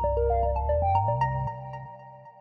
Thank you.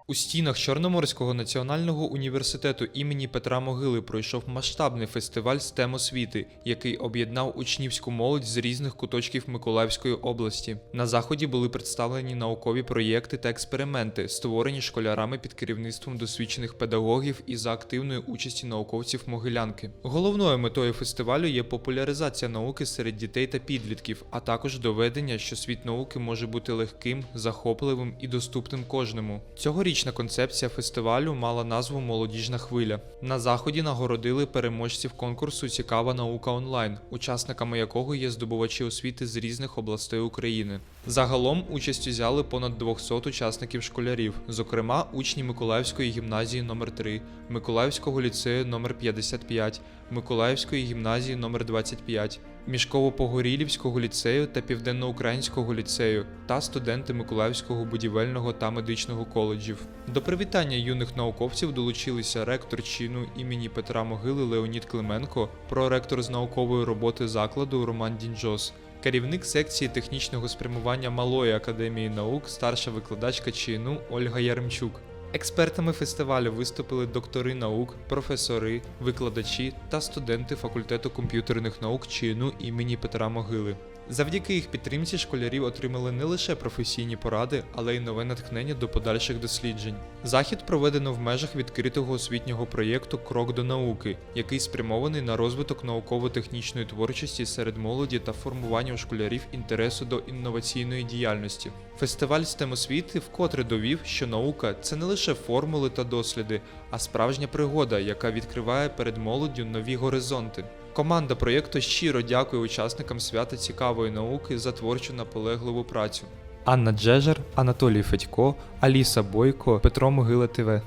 У стінах Чорноморського національного університету імені Петра Могили пройшов масштабний фестиваль STEM освіти, який об'єднав учнівську молодь з різних куточків Миколаївської області. На заході були представлені наукові проєкти та експерименти, створені школярами під керівництвом досвідчених педагогів і за активної участі науковців Могилянки. Головною метою фестивалю є популяризація науки серед дітей та підлітків, а також доведення, що світ науки може бути легким, захопливим і доступним кожному. Цьогорічна концепція фестивалю мала назву Молодіжна хвиля. На заході нагородили переможців конкурсу Цікава наука онлайн, учасниками якого є здобувачі освіти з різних областей України. Загалом участь взяли понад 200 учасників школярів, зокрема учні Миколаївської гімназії номер 3 Миколаївського ліцею номер 55 Миколаївської гімназії номер 25 Мішково-Погорілівського ліцею та Південноукраїнського ліцею та студенти Миколаївського будівельного та медичного коледжів. До привітання юних науковців долучилися ректор чину імені Петра Могили Леонід Клименко, проректор з наукової роботи закладу Роман Дінджос, керівник секції технічного спрямування Малої академії наук, старша викладачка чину Ольга Яремчук. Експертами фестивалю виступили доктори наук, професори, викладачі та студенти факультету комп'ютерних наук чину імені Петра Могили. Завдяки їх підтримці школярі отримали не лише професійні поради, але й нове натхнення до подальших досліджень. Захід проведено в межах відкритого освітнього проєкту Крок до науки, який спрямований на розвиток науково-технічної творчості серед молоді та формування у школярів інтересу до інноваційної діяльності. Фестиваль STEM освіти вкотре довів, що наука це не лише формули та досліди, а справжня пригода, яка відкриває перед молоддю нові горизонти. Команда проєкту щиро дякує учасникам свята цікавої науки за творчу наполегливу працю. Анна Джежер, Анатолій Федько, Аліса Бойко, Петро Могила ТВ.